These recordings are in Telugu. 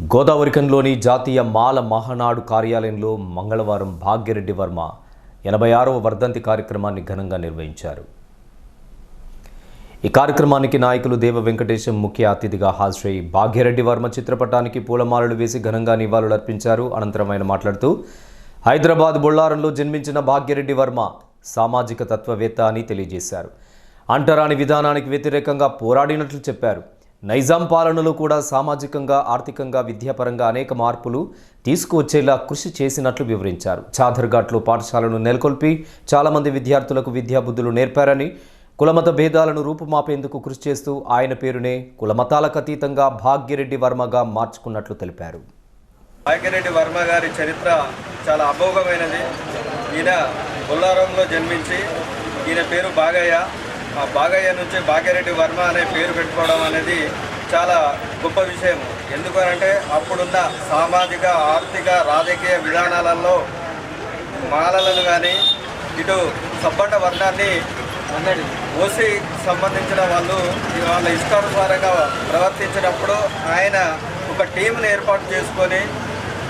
గోదావరికంలోని జాతీయ మాల మహానాడు కార్యాలయంలో మంగళవారం భాగ్యరెడ్డి వర్మ ఎనభై ఆరవ వర్ధంతి కార్యక్రమాన్ని ఘనంగా నిర్వహించారు. ఈ కార్యక్రమానికి నాయకులు దేవ వెంకటేశం ముఖ్య అతిథిగా హాజరై భాగ్యరెడ్డి వర్మ చిత్రపటానికి పూలమాలలు వేసి ఘనంగా నివాళులర్పించారు అనంతరం ఆయన మాట్లాడుతూ హైదరాబాద్ బొల్లారంలో జన్మించిన భాగ్యరెడ్డి వర్మ సామాజిక తత్వవేత్త అని తెలియజేశారు. అంటరాని విధానానికి వ్యతిరేకంగా పోరాడినట్లు చెప్పారు. నైజాం పాలనలో కూడా సామాజికంగా ఆర్థికంగా విద్యాపరంగా అనేక మార్పులు తీసుకువచ్చేలా కృషి చేసినట్లు వివరించారు. చాదర్ఘాట్లో పాఠశాలను నెలకొల్పి చాలామంది విద్యార్థులకు విద్యాబుద్ధులు నేర్పారని కులమత భేదాలను రూపుమాపేందుకు కృషి చేస్తూ ఆయన పేరునే కులమతాలకు అతీతంగా భాగ్యరెడ్డి వర్మగా మార్చుకున్నట్లు తెలిపారు. భాగ్యరెడ్డి వర్మ గారి చరిత్ర చాలా అమోఘమైనది ఈయన బొల్లారంలో జన్మించి ఈయన పేరు బాగయ్య. బాగయ్య నుంచి భాగ్యరెడ్డి వర్మ అనే పేరు పెట్టుకోవడం అనేది చాలా గొప్ప విషయం. ఎందుకనంటే అప్పుడున్న సామాజిక ఆర్థిక రాజకీయ విధానాలలో మాలలను కానీ ఇటు సబ్బట వర్ణాన్ని ఓసీ సంబంధించిన వాళ్ళు వాళ్ళ ఇష్టానుసారంగా ప్రవర్తించినప్పుడు ఆయన ఒక టీంను ఏర్పాటు చేసుకొని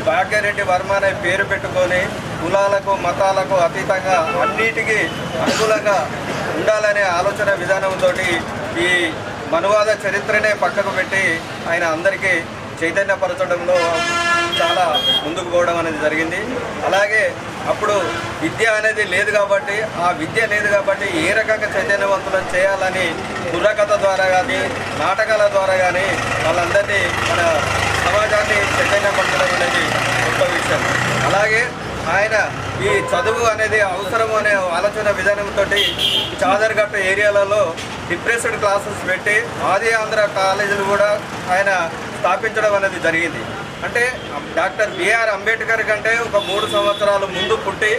భాగ్యరెడ్డి వర్మ అనే పేరు పెట్టుకొని కులాలకు మతాలకు అతీతంగా అన్నిటికీ అనుకూలంగా ఉండాలనే ఆలోచన విధానంతో ఈ మనువాద చరిత్రనే పక్కకు పెట్టి ఆయన అందరికీ చైతన్యపరచడంలో చాలా ముందుకు పోవడం అనేది జరిగింది. అలాగే అప్పుడు విద్య అనేది లేదు కాబట్టి ఆ విద్య లేదు కాబట్టి ఏ రకంగా చైతన్యవంతులను చేయాలని బుర్రకథ ద్వారా కానీ నాటకాల ద్వారా కానీ వాళ్ళందరినీ మన సమాజాన్ని చైతన్యపరచడం అనేది గొప్ప విషయం. అలాగే ఆయన ఈ చదువు అనేది అవసరం అనే ఆలోచన విధానంతో చాదర్ఘట్ట ఏరియాలలో డిప్రెస్డ్ క్లాసెస్ పెట్టి ఆది ఆంధ్ర కాలేజీలు కూడా ఆయన స్థాపించడం అనేది జరిగింది. అంటే డాక్టర్ బిఆర్ అంబేద్కర్ కంటే ఒక మూడు సంవత్సరాలు ముందు పుట్టి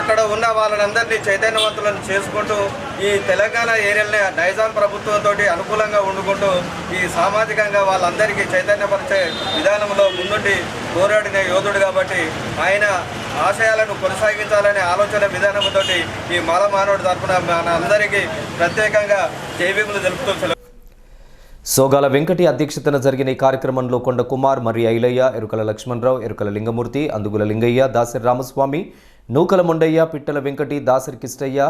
అక్కడ ఉన్న వాళ్ళందరినీ చైతన్యవంతులను చేసుకుంటూ ఈ తెలంగాణ ఏరియాలని నైజాం ప్రభుత్వంతో అనుకూలంగా ఉండుకుంటూ ఈ సామాజికంగా వాళ్ళందరికీ చైతన్యపరిచే విధానంలో ముందుండి పోరాడిన యోధుడు కాబట్టి ఆయన ఆశయాలను కొనసాగించాలనే ఆలోచన విధానంతో ఈ మాల మానవుడి తరఫున మన అందరికీ ప్రత్యేకంగా జైవీములు తెలుపుతూ సోగాల వెంకటి అధ్యక్షతన జరిగిన ఈ కార్యక్రమంలో కొండ కుమార్ మరి ఐలయ్య ఎరుకల లక్ష్మణరావు ఎరుకల లింగమూర్తి అందుగుల లింగయ్య దాసరి రామస్వామి నూకల మొండయ్య పిట్టల వెంకటి దాసరి కిష్టయ్య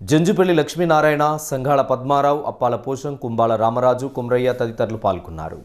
జంజుపల్లి లక్ష్మీనారాయణ సంఘాల పద్మారావు అప్పాల పోషం కుంబాల రామరాజు కుమ్రయ్య తదితరులు పాల్గొన్నారు.